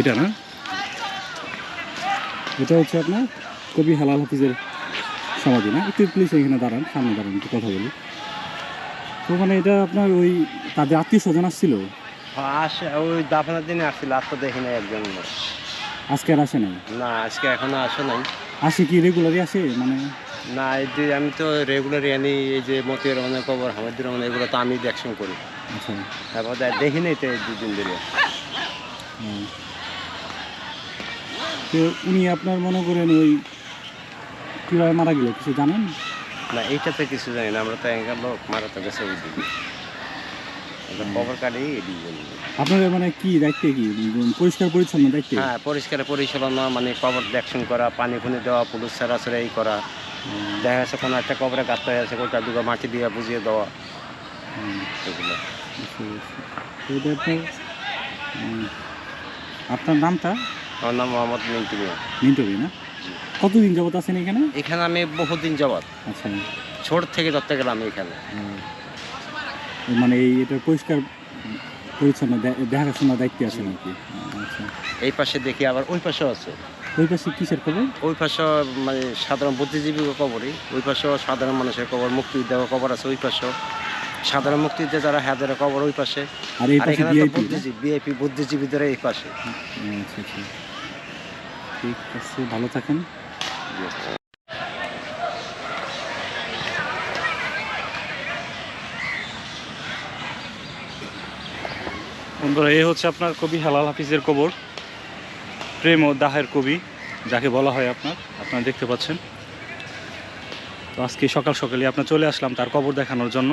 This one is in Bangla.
এটা না? এটা হচ্ছে আপনার কবি হালাল হাফিজের সমাধি না? একটু প্লিজ এখানে দাঁড়ান সামনে দাঁড়ান একটু কথা বলি। তো মানে এটা আপনার ওই তাদের আত্মীয় স্বজন আসছিল আসে ওই দাফনার দিনে আসছিল আর তো দেখি নাই একজন আজকে আর আসে নাই? না আজকে এখনও আসে নাই। আসে কি রেগুলারই আসে? মানে না এই যে আমি তো রেগুলার আনি এই যে মতিউর রহমানের খবর হামিদুর রহমান এগুলো তো আমি দেখশন করি। আচ্ছা। তারপর দেখি নাই তো দুদিন ধরে। তো উনি আপনার মনে করেন ওই কীভাবে মারা গেল কিছু জানেন? না এইটাতে কিছু জানি না আমরা তো এঙ্গার লোক মারা তো গেছে ওই দিকে খবর কাটি এদিকে মানে কি দায়িত্বে কি? পরিষ্কার পরিচ্ছন্ন দায়িত্বে? হ্যাঁ পরিষ্কার মানে কবর দেখশন করা পানি দেওয়া ছাড়াছাড়া এই করা। দেখা যাচ্ছে কোনো একটা কবরে আছে দুটো মাটি দিয়ে বুঝিয়ে দেওয়া। এগুলো। আপনার নামটা? আমার নাম মোহাম্মদ মিন্টু মিয়া মিন্টবি না? কতদিন যাবত আছেন এখানে? এখানে আমি বহুদিন যাবৎ আচ্ছা। ছোট থেকে গেলাম এখানে। মানে এই এটা পরিষ্কার পরিচ্ছন্ন দেখাশোনার দায়িত্বে আছেন আর কি। আচ্ছা। এই পাশে দেখি আবার ওই পাশেও আছে। ওই পাশে কিসের খবর? ওই পাশেও মানে সাধারণ বুদ্ধিজীবী কবরই ওই পাশেও সাধারণ মানুষের কবর মুক্তি দেওয়া কবর আছে ওই পাশেও। সাধারণ মুক্তিযোদ্ধা যারা হাজার কবর ওই পাশে। আর পাশে এখানে বুদ্ধিজীবী বিআইপি বুদ্ধিজীবীদের এই পাশে। আচ্ছা আচ্ছা। ঠিক আছে, ভালো থাকেন। বন্ধুরা এই হচ্ছে আপনার কবি হালাল হাফিজের কবর, প্রেম ও দাহের কবি, যাকে বলা হয় আপনার, আপনারা দেখতে পাচ্ছেন। তো আজকে সকাল সকালে আপনার চলে আসলাম তার কবর দেখানোর জন্য।